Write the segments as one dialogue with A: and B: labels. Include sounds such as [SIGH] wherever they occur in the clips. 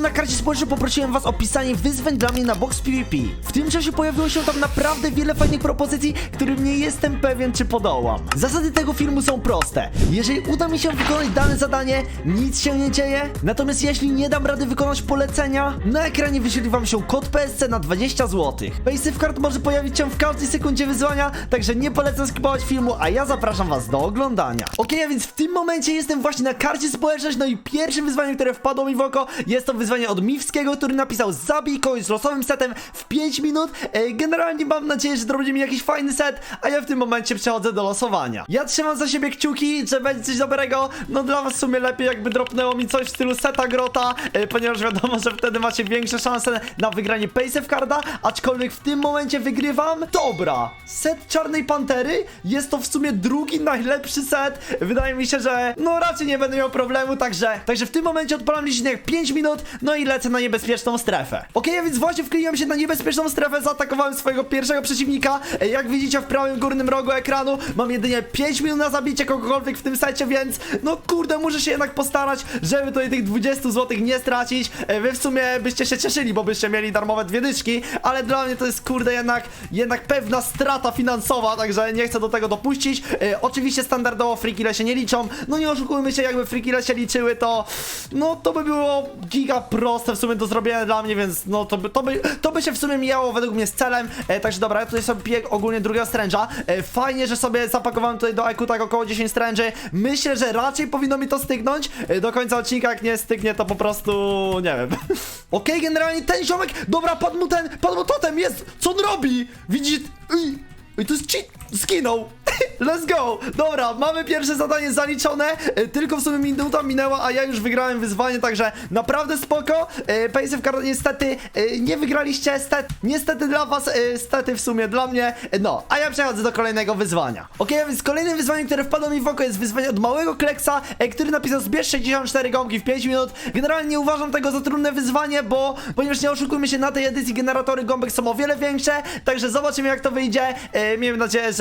A: na karcie społecznej poprosiłem was o pisanie wyzwań dla mnie na Box PvP. W tym czasie pojawiło się tam naprawdę wiele fajnych propozycji, którym nie jestem pewien, czy podołam. Zasady tego filmu są proste. Jeżeli uda mi się wykonać dane zadanie, nic się nie dzieje. Natomiast jeśli nie dam rady wykonać polecenia, na ekranie wyświetli wam się kod PSC na 20 zł. Paysafe Card może pojawić się w każdej sekundzie wyzwania, także nie polecam skipować filmu, a ja zapraszam was do oglądania. Okej, a więc w tym momencie jestem właśnie na karcie społeczność, no i pierwszym wyzwaniem, które wpadło mi w oko, jest to wyzwanie od Mivskiego, który napisał zabij kogoś z losowym setem w 5 minut. E, Generalnie mam nadzieję, że mi jakiś fajny set, a ja w tym momencie przechodzę do losowania. Ja trzymam za siebie kciuki, że będzie coś dobrego, no dla was w sumie lepiej jakby dropnęło mi coś w stylu seta grota, e, ponieważ wiadomo, że wtedy macie większe szanse na wygranie Paysafe Carda, aczkolwiek w tym momencie wygrywam. Dobra, set Czarnej Pantery jest to w sumie drugi najlepszy set. Wydaje mi się, że no raczej nie będę miał problemu, także, także w tym momencie odpalam licznik 5 minut, no i lecę na niebezpieczną strefę. Okej, a więc właśnie wkleiłem się na niebezpieczną strefę, zaatakowałem swojego pierwszego przeciwnika. Jak widzicie w prawym górnym rogu ekranu mam jedynie 5 minut na zabicie kogokolwiek w tym secie, więc no kurde, muszę się jednak postarać, żeby tutaj tych 20 zł nie stracić. E, Wy w sumie byście się cieszyli, bo byście mieli darmowe dwie dyczki, ale dla mnie to jest kurde jednak, jednak pewna strata finansowa, także nie chcę do tego dopuścić. E, oczywiście standardowo frikile się nie liczą, no nie oszukujmy się, jakby frikile się liczyły, to no to by było giga proste w sumie do zrobienia dla mnie, więc no to by, to by, to by się w sumie mijało według mnie z celem, e, także dobra, ja tutaj sobie piję ogólnie drugiego stręża, e, fajnie, że sobie zapakowałem tutaj do EQ tak około 10 stręży, myślę, że raczej powinno mi to stygnąć, e, do końca odcinka, jak nie stygnie, to po prostu, nie wiem. [LAUGHS] Okej, generalnie ten ziomek, dobra, padł mu ten, padł mu totem, jest, co on robi? Widzisz, Ej, ej, to jest cheat, zginął. [LAUGHS] Let's go! Dobra, mamy pierwsze zadanie zaliczone. E, Tylko w sumie minuta minęła, a ja już wygrałem wyzwanie, także naprawdę spoko. E, niestety e, nie wygraliście, stet, niestety dla was, e, stety w sumie dla mnie. No, a ja przechodzę do kolejnego wyzwania. Ok, więc kolejnym wyzwaniem, które wpadło mi w oko jest wyzwanie od małego Kleksa, który napisał zbierz 64 gąbki w 5 minut. Generalnie nie uważam tego za trudne wyzwanie, bo ponieważ nie oszukujmy się, na tej edycji generatory gąbek są o wiele większe, także zobaczymy jak to wyjdzie. Miejmy nadzieję, że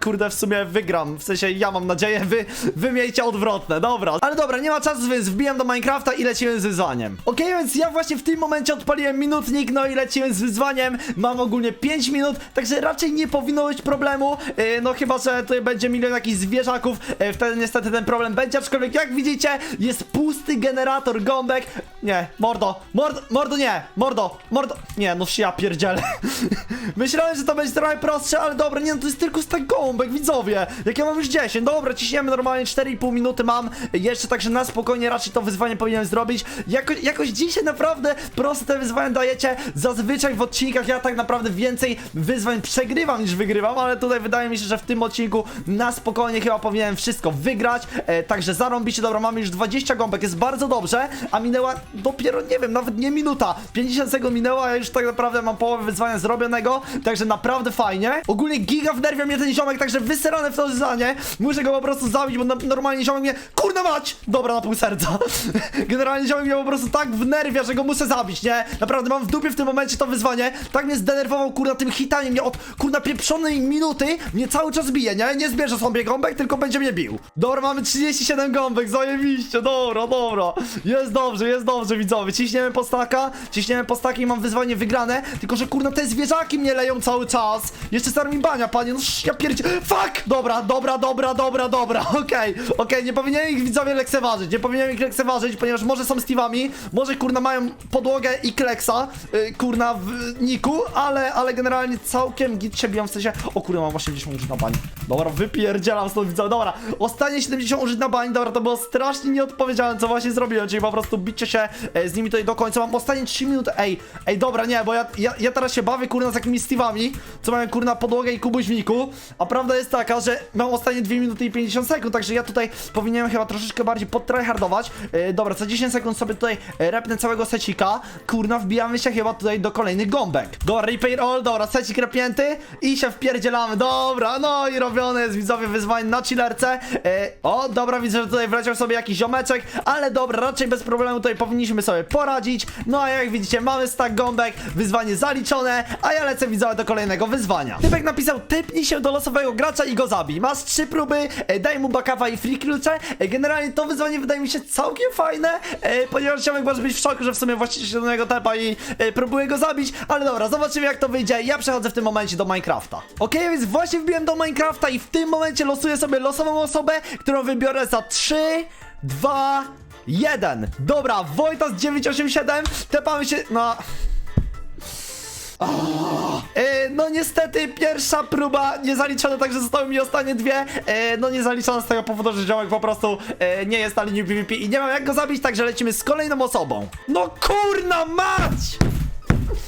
A: kurde w sumie wygram. W sensie ja mam nadzieję, wy, wy miejcie odwrotne, dobra. Ale dobra, nie ma czasu, więc wbijam do Minecrafta i lecimy z wyzwaniem. Okej, więc ja właśnie w tym momencie odpaliłem minutnik, no i lecimy z wyzwaniem. Mam ogólnie 5 minut, także raczej nie powinno być problemu. E, no chyba, że tutaj będzie milion jakichś zwierzaków, e, wtedy niestety ten problem będzie, aczkolwiek jak widzicie, jest pusty generator gąbek. Nie, mordo, mordo, mordo nie, mordo, mordo, nie, no ja pierdzielę. [LAUGHS] Myślałem, że to będzie trochę prostsze, ale dobra, nie no, to jest tylko stak gąbek, widzowie. Jak ja mam już 10, dobra, ciśniemy normalnie 4,5 minuty mam jeszcze, także na spokojnie raczej to wyzwanie powinienem zrobić. Jako, jakoś dzisiaj naprawdę proste te wyzwania dajecie. Zazwyczaj w odcinkach ja tak naprawdę więcej wyzwań przegrywam niż wygrywam, ale tutaj wydaje mi się, że w tym odcinku na spokojnie chyba powinienem wszystko wygrać. E, także zarąbicie, dobra, mamy już 20 gąbek, jest bardzo dobrze, a minęła dopiero, nie wiem, nawet nie minuta. 50 sekund minęło, a ja już tak naprawdę mam połowę wyzwania zrobionego, także naprawdę fajnie. Ogólnie giga wnerwia mnie ten ziomek, także wyserane w to zdanie. Muszę go po prostu zabić, bo normalnie ziomek mnie, kurna mać! Dobra, na pół serca. [LAUGHS] Generalnie ziomek mnie po prostu tak wnerwia, że go muszę zabić, nie? Naprawdę mam w dupie w tym momencie to wyzwanie. Tak mnie zdenerwował, kurna, tym hitami mnie od, kurna, pieprzonej minuty mnie cały czas bije, nie? Nie zbierze sobie gąbek, tylko będzie mnie bił. Dobra, mamy 37 gąbek, zajebiście, dobra, dobra. Jest dobrze, jest dobrze, widzowie. Ciśniemy po staka, ciśniemy i mam wyzwanie wygrane, tylko że, kurna, te zwierzaki mnie leją cały czas. Jeszcze stary mi bania, panie, no sz- ja pierdzie... Fuck! Dobra, dobra, dobra, dobra, dobra, [LAUGHS] okej, okej, nie powinienem ich widzowie lekceważyć, nie powinienem ich lekceważyć, ponieważ może są Steve'ami, może kurna mają podłogę i kleksa, yy, kurna w niku, ale, ale generalnie całkiem git się biją, w sensie, o kurna mam 80 użyć na bani. Dobra, wypierdzielam stąd widzowie, dobra, ostatnie 70 użyć na bani, dobra, to było strasznie nieodpowiedzialne, co właśnie zrobiłem, czyli po prostu bicie się e, z nimi tutaj do końca, mam ostatnie 3 minuty, ej, ej, dobra, nie, bo ja, ja, ja teraz się bawię, kurna, z jakimiś Steve'ami, co mają, kurna, podłogę i kubuś w niku, a prawda jest taka, że mam ostatnie 2 minuty i 50 sekund, także ja tutaj powinienem chyba troszeczkę bardziej podtryhardować, e, dobra, co 10 sekund sobie tutaj e, repnę całego secika, kurna, wbijamy się chyba tutaj do kolejnych gąbek, dobra, repair all, dobra, secik repnięty i się wpierdzielamy, dobra, no i robię zrobione jest widzowie wyzwanie na chillerce. E, o, dobra, widzę, że tutaj wleciał sobie jakiś ziomeczek, ale dobra, raczej bez problemu tutaj powinniśmy sobie poradzić. No a jak widzicie, mamy stack gąbek, wyzwanie zaliczone, a ja lecę widzowie do kolejnego wyzwania. Typek napisał, typnij się do losowego gracza i go zabij. Masz trzy próby, e, daj mu bakawa i free klucze. E, generalnie to wyzwanie wydaje mi się całkiem fajne, e, ponieważ ziomek może być w szoku, że w sumie właściwie się do niego tepa i e, go zabić, ale dobra, zobaczymy jak to wyjdzie. Ja przechodzę w tym momencie do Minecrafta. Okej, więc właśnie wbiłem do Minecrafta i w tym momencie losuję sobie losową osobę, którą wybiorę za 3, 2, 1. Dobra, Wojtas 987, tepamy się, no... E, no niestety pierwsza próba nie zaliczona, także zostały mi ostatnie dwie. E, no nie zaliczona z tego powodu, że ziomek po prostu e, nie jest na linii PvP i nie mam jak go zabić, także lecimy z kolejną osobą. No kurna mać!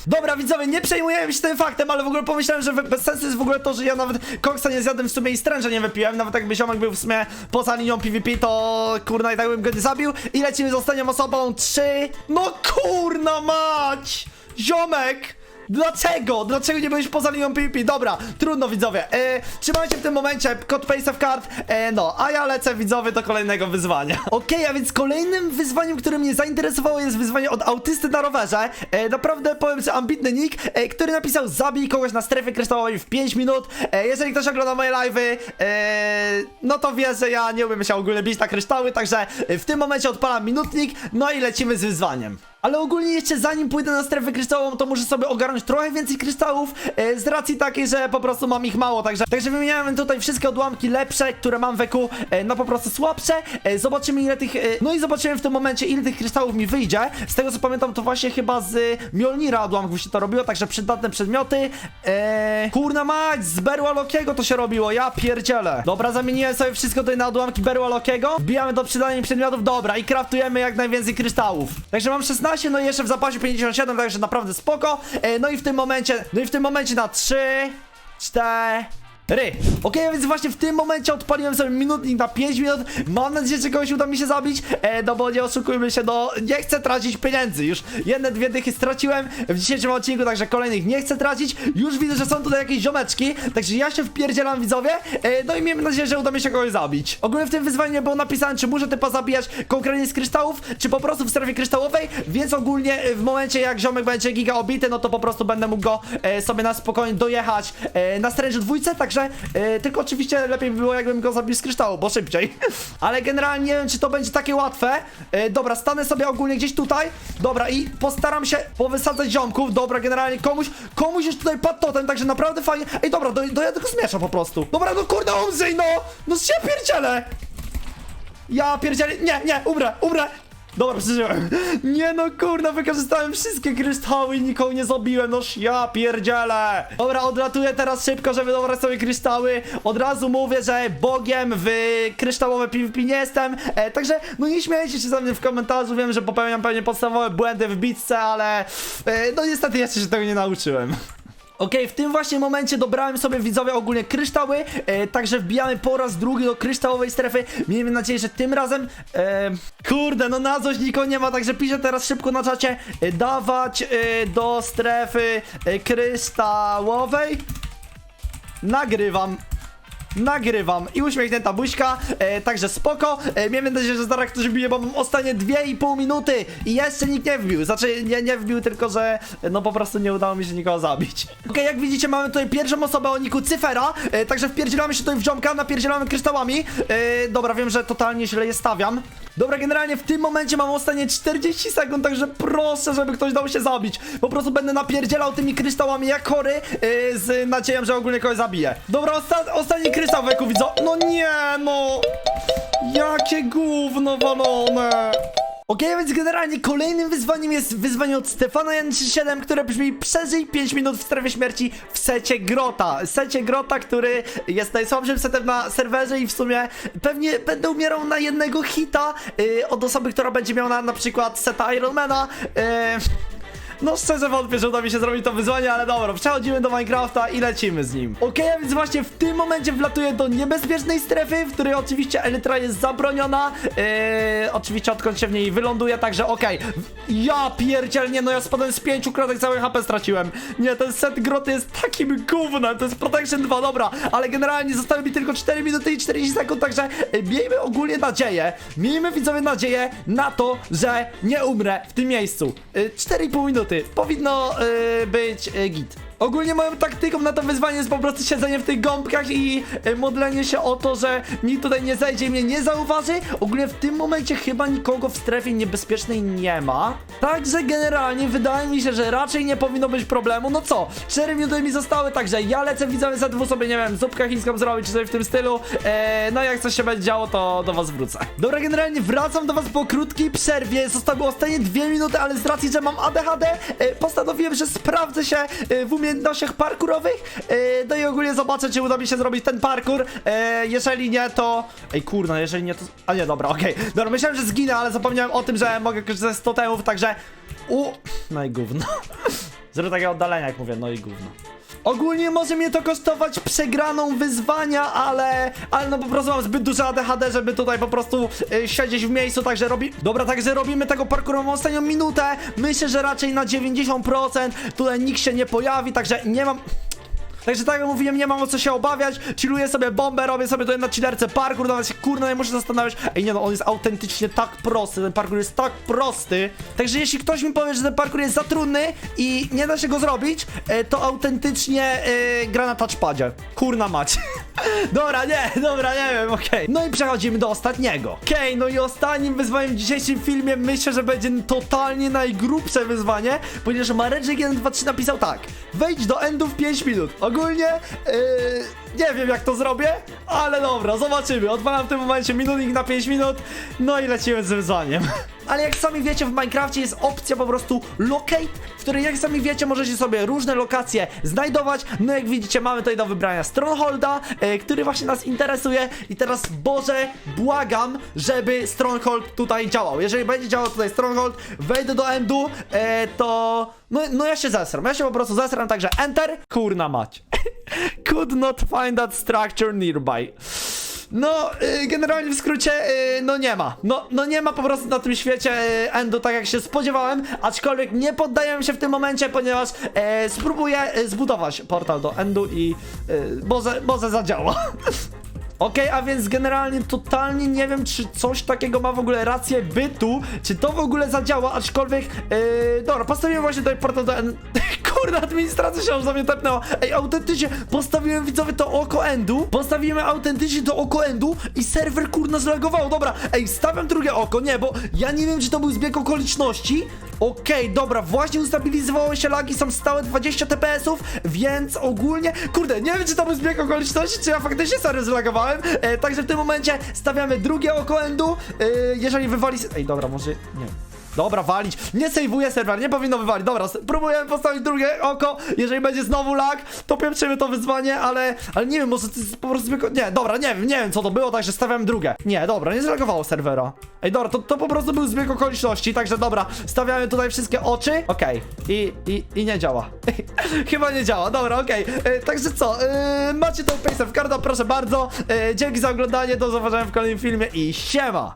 A: Dobra widzowie, nie przejmujemy się tym faktem, ale w ogóle pomyślałem, że bez sensu jest w ogóle to, że ja nawet koksa nie zjadłem w sumie i stręża nie wypiłem, nawet jakby ziomek był w sumie poza linią PvP, to kurna i tak bym go nie zabił i lecimy z ostatnią osobą, trzy, no kurna mać! Ziomek! Dlaczego? Dlaczego nie byłeś poza linią PvP? Dobra, trudno widzowie. E, trzymajcie w tym momencie kod Pace of Card. E, no, a ja lecę widzowie do kolejnego wyzwania. [LAUGHS] Okej, a więc kolejnym wyzwaniem, które mnie zainteresowało jest wyzwanie od autysty na rowerze. E, naprawdę powiem, że ambitny nick, e, który napisał zabij kogoś na strefie kryształowej w 5 minut. E, jeżeli ktoś ogląda moje live'y, e, no to wie, że ja nie umiem się ogólnie bić na kryształy, także w tym momencie odpalam minutnik, no i lecimy z wyzwaniem. Ale ogólnie jeszcze zanim pójdę na strefę kryształową, to muszę sobie ogarnąć trochę więcej kryształów e, z racji takiej, że po prostu mam ich mało, także, także wymieniałem tutaj wszystkie odłamki lepsze, które mam w EQ, e, na po prostu słabsze. E, zobaczymy ile tych, e, no i zobaczymy w tym momencie ile tych kryształów mi wyjdzie. Z tego co pamiętam to właśnie chyba z Mjolnira odłamków się to robiło, także przydatne przedmioty. E, kurna mać, z Berła Lokiego to się robiło, ja pierdzielę. Dobra, zamieniłem sobie wszystko tutaj na odłamki Berła Lokiego, wbijamy do przydatnych przedmiotów, dobra i kraftujemy jak najwięcej kryształów. Także mam 16 no i jeszcze w zapasie 57, także naprawdę spoko. E, no i w tym momencie, no i w tym momencie na 3, 4. Ry. A więc właśnie w tym momencie odpaliłem sobie minutnik na 5 minut. Mam nadzieję, że kogoś uda mi się zabić. E, no bo nie oszukujmy się, no nie chcę tracić pieniędzy. Już jedne, dwie dychy straciłem w dzisiejszym odcinku, także kolejnych nie chcę tracić. Już widzę, że są tutaj jakieś ziomeczki, także ja się wpierdzielam widzowie. E, no i miejmy nadzieję, że uda mi się kogoś zabić. Ogólnie w tym wyzwaniu nie było napisane, czy muszę typa zabijać konkretnie z kryształów, czy po prostu w strefie kryształowej, więc ogólnie e, w momencie jak ziomek będzie giga obity, no to po prostu będę mógł go e, sobie na spokojnie dojechać e, na stręży dwójce, także e, tylko oczywiście lepiej by było jakbym go zabił z kryształu, bo szybciej. [LAUGHS] Ale generalnie nie wiem, czy to będzie takie łatwe. E, dobra, stanę sobie ogólnie gdzieś tutaj. Dobra, i postaram się powysadzać ziomków. Dobra, generalnie komuś, komuś już tutaj padł totem, także naprawdę fajnie. Ej, dobra, do, do ja tylko zmiesza po prostu. Dobra, no kurde, umrzyj, no! No się pierdzielę! Ja pierdzielę, nie, nie, umrę, umrę! Dobra, przeżyłem. Nie no, kurna, wykorzystałem wszystkie kryształy i nikogo nie zabiłem, noż ja pierdzielę. Dobra, odlatuję teraz szybko, żeby dobrać sobie kryształy. Od razu mówię, że bogiem w kryształowe PvP nie jestem. E, także, no nie śmiejcie się ze mnie w komentarzu, wiem, że popełniam pewnie podstawowe błędy w bitce, ale e, no niestety jeszcze się tego nie nauczyłem. Okej, w tym właśnie momencie dobrałem sobie widzowie ogólnie kryształy, e, także wbijamy po raz drugi do kryształowej strefy. Miejmy nadzieję, że tym razem. E, kurde, no na coś nikogo nie ma, także piszę teraz szybko na czacie. E, dawać e, do strefy e, kryształowej. Nagrywam. Nagrywam i uśmiechnięta buźka, e, także spoko. E, miejmy nadzieję, że zaraz ktoś wbije, bo mam ostatnie 2,5 minuty i jeszcze nikt nie wbił. Znaczy, nie, nie wbił, tylko że no po prostu nie udało mi się nikogo zabić. Okej, jak widzicie, mamy tutaj pierwszą osobę o niku Cyfera, e, także wpierdzielamy się tutaj w ziomka, napierdzielamy kryształami. E, dobra, wiem, że totalnie źle je stawiam. Dobra, generalnie w tym momencie mam ostatnie 40 sekund, także proszę, żeby ktoś dał się zabić. Po prostu będę napierdzielał tymi kryształami jak chory, e, z nadzieją, że ogólnie kogoś zabiję. Dobra, osta ostatni kryształ weku widzę. No nie, no. Jakie gówno walone. Okej, więc generalnie kolejnym wyzwaniem jest wyzwanie od Stefana 137, które brzmi przeżyj 5 minut w strefie śmierci w secie Grota. Secie Grota, który jest najsłabszym setem na serwerze i w sumie pewnie będę umierał na jednego hita yy, od osoby, która będzie miała na, na przykład seta Ironmana. Yy, no szczerze wątpię, że uda mi się zrobić to wyzwanie, ale dobra, przechodzimy do Minecrafta i lecimy z nim. Okej, a więc właśnie w tym momencie wlatuję do niebezpiecznej strefy, w której oczywiście Elytra jest zabroniona. Yy, oczywiście odkąd się w niej wyląduje, także okej. Ja pierdziel, nie no, ja spadłem z pięciu kratek, całe HP straciłem. Nie, ten set groty jest takim gównem, to jest Protection 2, dobra, ale generalnie zostały mi tylko 4 minuty i 40 sekund, także yy, miejmy ogólnie nadzieję, miejmy widzowie nadzieję na to, że nie umrę w tym miejscu. Yy, 4,5 minuty, powinno yy, być yy, git. Ogólnie moją taktyką na to wyzwanie jest po prostu siedzenie w tych gąbkach i e, modlenie się o to, że nikt tutaj nie zajdzie i mnie nie zauważy. Ogólnie w tym momencie chyba nikogo w strefie niebezpiecznej nie ma. Także generalnie wydaje mi się, że raczej nie powinno być problemu. No co, 4 minuty mi zostały, także ja lecę widzowie za dwu sobie, nie wiem, zupkę chińską zrobić czy coś w tym stylu. E, no jak coś się będzie działo, to do was wrócę. Dobra, generalnie wracam do was po krótkiej przerwie. Zostały ostatnie dwie minuty, ale z racji, że mam ADHD, e, postanowiłem, że sprawdzę się e, w umiejętnościach parkurowych. E, no i ogólnie zobaczę, czy uda mi się zrobić ten parkour. E, jeżeli nie, to... Ej, kurna, jeżeli nie, to... A nie, dobra, okej. Dobra, myślałem, że zginę, ale zapomniałem o tym, że mogę korzystać z totemów, także... U... No i gówno. [LAUGHS] Zero takiego oddalenia, jak mówię, no i gówno. Ogólnie może mnie to kosztować przegraną wyzwania, ale, ale no po prostu mam zbyt duże ADHD, żeby tutaj po prostu y, siedzieć w miejscu, także robi... Dobra, także robimy tego parkouru, mam ostatnią minutę, myślę, że raczej na 90% tutaj nikt się nie pojawi, także nie mam... Także tak jak mówiłem, nie mam o co się obawiać, chilluję sobie bombę, robię sobie tutaj na chillerce parkour, nawet się kurna nie muszę zastanawiać. Ej nie no, on jest autentycznie tak prosty, ten parkour jest tak prosty. Także jeśli ktoś mi powie, że ten parkour jest za trudny i nie da się go zrobić, e, to autentycznie e, gra na touchpadzie. Kurna mać. [LAUGHS] Dobra, nie, dobra, nie wiem, okej. No i przechodzimy do ostatniego. Okej, no i ostatnim wyzwaniem w dzisiejszym filmie myślę, że będzie totalnie najgrubsze wyzwanie, ponieważ Mareczek 123 napisał tak. Wejdź do endu w 5 minut. Ogólnie, yy, nie wiem jak to zrobię, ale dobra, zobaczymy. Odwalam w tym momencie minutik na 5 minut, no i lecimy z wyzwaniem. Ale jak sami wiecie, w Minecrafcie jest opcja po prostu locate, w której jak sami wiecie, możecie sobie różne lokacje znajdować. No jak widzicie, mamy tutaj do wybrania Strongholda, e, który właśnie nas interesuje. I teraz, Boże, błagam, żeby Stronghold tutaj działał. Jeżeli będzie działał tutaj Stronghold, wejdę do endu, e, to... No, no ja się zesram, ja się po prostu zesram, także enter, kurna mać. [LAUGHS] Could not find that structure nearby. No, y, generalnie w skrócie, y, no nie ma. No, no nie ma po prostu na tym świecie y, endu tak jak się spodziewałem, aczkolwiek nie poddaję się w tym momencie, ponieważ e, spróbuję zbudować portal do endu i y, Boże, Boże zadziała. [LAUGHS] Okej, a więc generalnie totalnie nie wiem, czy coś takiego ma w ogóle rację bytu, czy to w ogóle zadziała, aczkolwiek, yy, dobra, postawiłem właśnie tutaj portal do. [LAUGHS] Kurde, administracja się już za mnie tepnęła. Ej, autentycznie, postawiłem widzowie to oko endu, postawiłem autentycznie to oko endu i serwer kurna zlagował, dobra, ej, stawiam drugie oko, nie, bo ja nie wiem, czy to był zbieg okoliczności, Okej, dobra, właśnie ustabilizowały się lagi, są stałe 20 TPS-ów, więc ogólnie, kurde, nie wiem czy to był zbieg okoliczności, czy ja faktycznie serio zlagowałem, e, także w tym momencie stawiamy drugie oko endu, e, jeżeli wywali... Ej, dobra, może... nie Dobra, walić. Nie sejwuję serwer, nie powinno wywalić. Dobra, próbujemy postawić drugie oko. Jeżeli będzie znowu lag, to pieprzymy to wyzwanie, ale, ale nie wiem, może to jest po prostu. Nie, dobra, nie wiem, nie wiem co to było, także stawiam drugie. Nie, dobra, nie zlagowało serwera. Ej, dobra, to, to po prostu był zbieg okoliczności, także dobra, stawiamy tutaj wszystkie oczy. Okej, I, i, i nie działa. [LAUGHS] Chyba nie działa, dobra, okej. E, Także co, e, macie tą face w karta, proszę bardzo. E, dzięki za oglądanie, do zobaczenia w kolejnym filmie i siema!